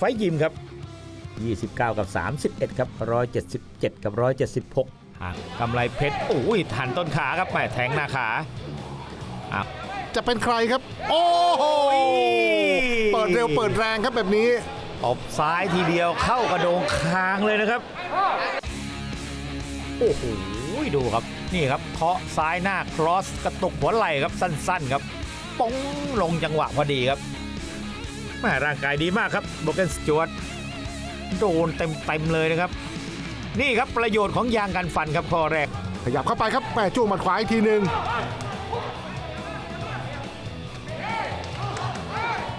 ไฟท์ยิมครับ 29 กับ 31 ครับ 177 กับ 176ห่างกำไรเพชรโอ้ยทันต้นขาครับแหม่แทงหน้าขาอะจะเป็นใครครับ โอ้โห เปิดเร็วเปิดแรงครับแบบนี้ตบซ้ายทีเดียวเข้ากระโดงคางเลยนะครับ โอ้โห ดูครับ นี่ครับเคาะซ้ายหน้าครอสกระตุกหัวไหล่ครับสั้น ๆ ครับป้องลงจังหวะพอดีครับ แม่ร่างกายดีมากครับโบเกนสจวตโดนเต็มๆเลยนะครับ นี่ครับประโยชน์ของยางกันฟันครับข้อแรก ขยับเข้าไปครับแม่จ้วงหมัดขวาอีกทีหนึ่ง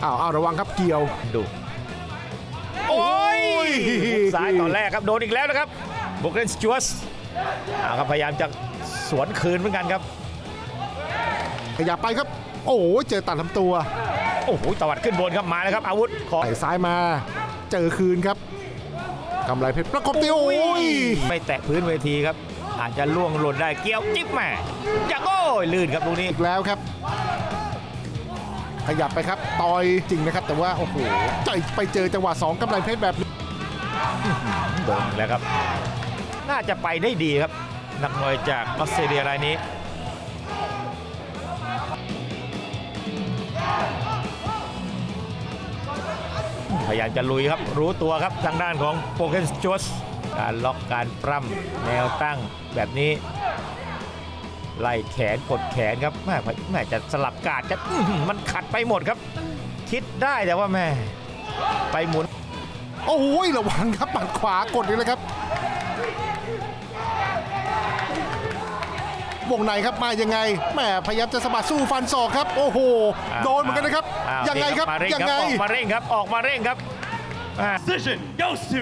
อ้าวอ้าวระวังครับเกี่ยว ดูโอ้ยโอ้ยซ้ายตอนแรกครับโดนอีกแล้วนะครับโบเกนสจวตเอาครับพยายามจะสวนคืนเหมือนกันครับ ขยับไปครับ โอ้โหเจอตัดลำตัว โอ้โหตวัดขึ้นบนครับมาแล้วครับอาวุธของไต่ซ้ายมาเจอคืนครับกำไรเพชรประกบตีโอ้ยไม่แตะพื้นเวทีครับ อาจจะล่วงหล่นได้เกี่ยวจิ๊บแม่อยากโอ้ยลื่นครับตรงนี้ อีกแล้วครับ ขยับไปครับต่อยจริงนะครับ แต่ว่าโอ้โหใจไปเจอจังหวะสองกำไรเพชรแบบนี้โดนอีกแล้วครับ น่าจะไปได้ดีครับ นักมวยจากออสเตรเลียรายนี้ พยายามจะลุยครับ รู้ตัวครับทางด้านของโปเกนจ s การล็อกการปล้ำแนวตั้งแบบนี้ ไล่แขนกดแขนครับแม่แม่จะสลับกาดจะมันขัดไปหมดครับ คิดได้แต่ว่าแม่ ไปหมุน โอ้ยระวังครับปัดขวากดนี่เลยครับ วงในครับมายังไงแหมพยายามจะสะบัดสู้ฟันศอกครับ โอ้โห โดนเหมือนกันนะครับอ้าวยังไงครับมาเร่งยังคไงรับออกมาเร่งครับออกมาเร่งครับอ่า Decision goes to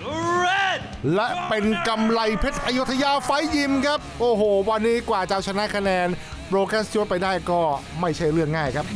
the red. และเป็นกำไรเพชรอยุธยาไฟท์ยิมครับ โอ้โห วันนี้กว่าจะเอาชนะคะแนนโบรแกนสจวตไปได้ก็ไม่ใช่เรื่องง่ายครับ